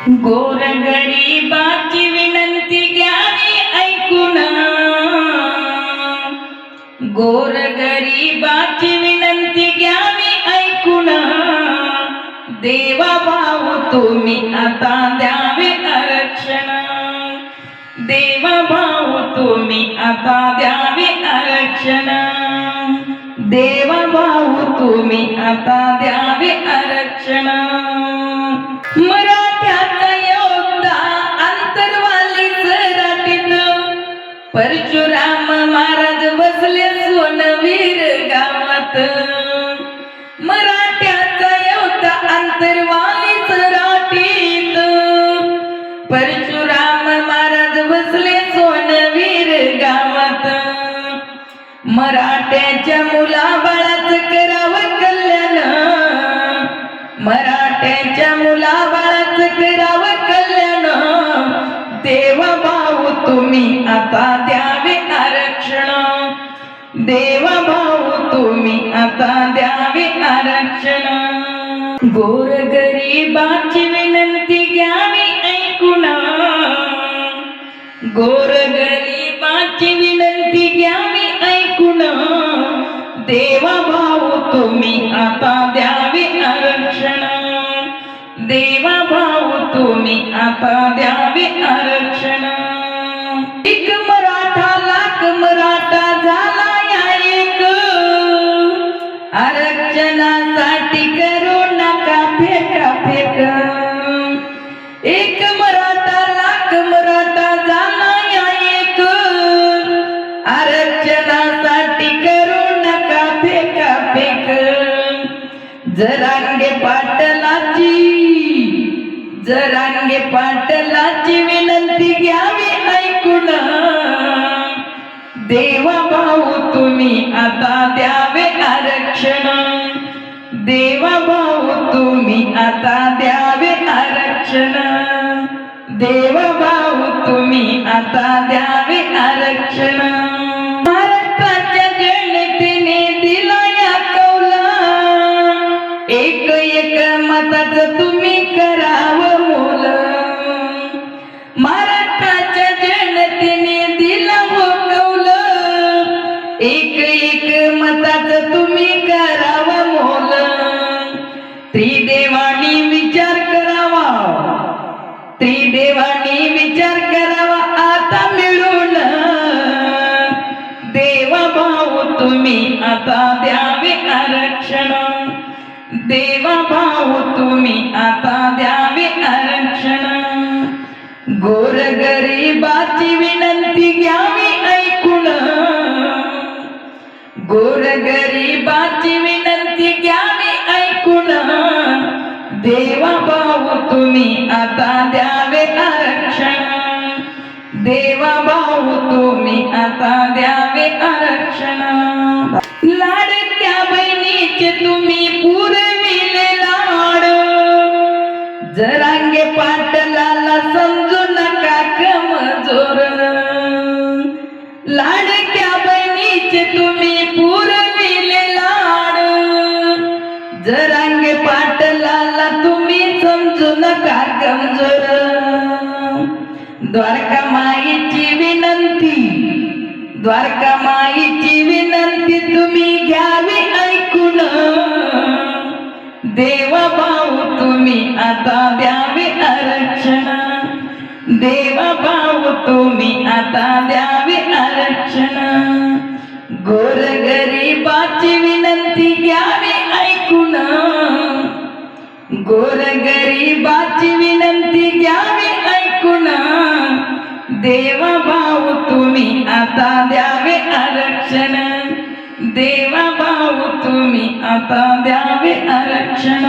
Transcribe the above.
गोरगरीबाची विनंती घ्यावी ऐकून गोरगरीबाची विनंती घ्यावी ऐकून देवा भाऊ तुम्ही आता द्यावे आरक्षण देवा भाऊ तुम्ही आता द्यावे आरक्षण देवा भाऊ तुम्ही आता द्यावे आरक्षण परशुराम महाराज बसले सोनवीर गावात. मराठ्याचा येवता अंतरवाली राटीत परशुराम महाराज बसले सोनवीर गावात. मराठ्याच्या मुलाबाळाचं करावं कल्याण. मराठ्याच्या मुलाबाळाचं करावं कल्याण. देवा तुम्ही आता द्यावे आरक्षण देवा भाऊ तुम्ही आता द्यावे आरक्षण गोरगरीबाची विनंती घ्यावी ऐकून. गोरगरीबाची विनंती घ्यावी ऐकून. देवा भाऊ तुम्ही आता द्यावे आरक्षण देवा भाऊ तुम्ही आता द्यावे आरक्षणासाठी करू नका फेका फेक. एक मराठा लाख मराठा झाला एक. आरक्षणासाठी करू नका फेका फेक. जरांगे पाटलाची जरांगे पाटलाची विनंती घ्यावी ऐकून. देवा भाऊ तुम्ही आता द्यावे आरक्षण. देवा भाऊ तुम्ही आता द्यावे आरक्षण. देवा भाऊ तुम्ही आता द्यावे आरक्षण. तुम्ही करावा मोल. त्रिदेवानी विचार करावा. त्रिदेवानी विचार करावा आता मिळून. देवा भाऊ तुम्ही आता द्यावे आरक्षण. देवा भाऊ तुम्ही आता द्यावे आरक्षण. गोरगरीबाची विनंती घ्यावी. गोरगरीबाची विनंती घ्यावी ऐकून. देवा भाऊ तुम्ही आता द्यावे आरक्षण. देवा भाऊ तुम्ही आता द्यावे आरक्षण. लाडक्या बहिणीचे तुम्ही पुरविले लाड. जरांगे नका कमजोर द्वारका माईची विनंती. द्वारका माईची विनंती तुम्ही घ्यावी ऐकून. देवा भाऊ तुम्ही आता द्यावे आरक्षण. देवा भाऊ तुम्ही आता द्यावे गोरगरीबाची विनंती घ्यावी ऐकून. देवा भाऊ तुम्ही आता द्यावे आरक्षण. देवा भाऊ तुम्ही आता द्यावे आरक्षण.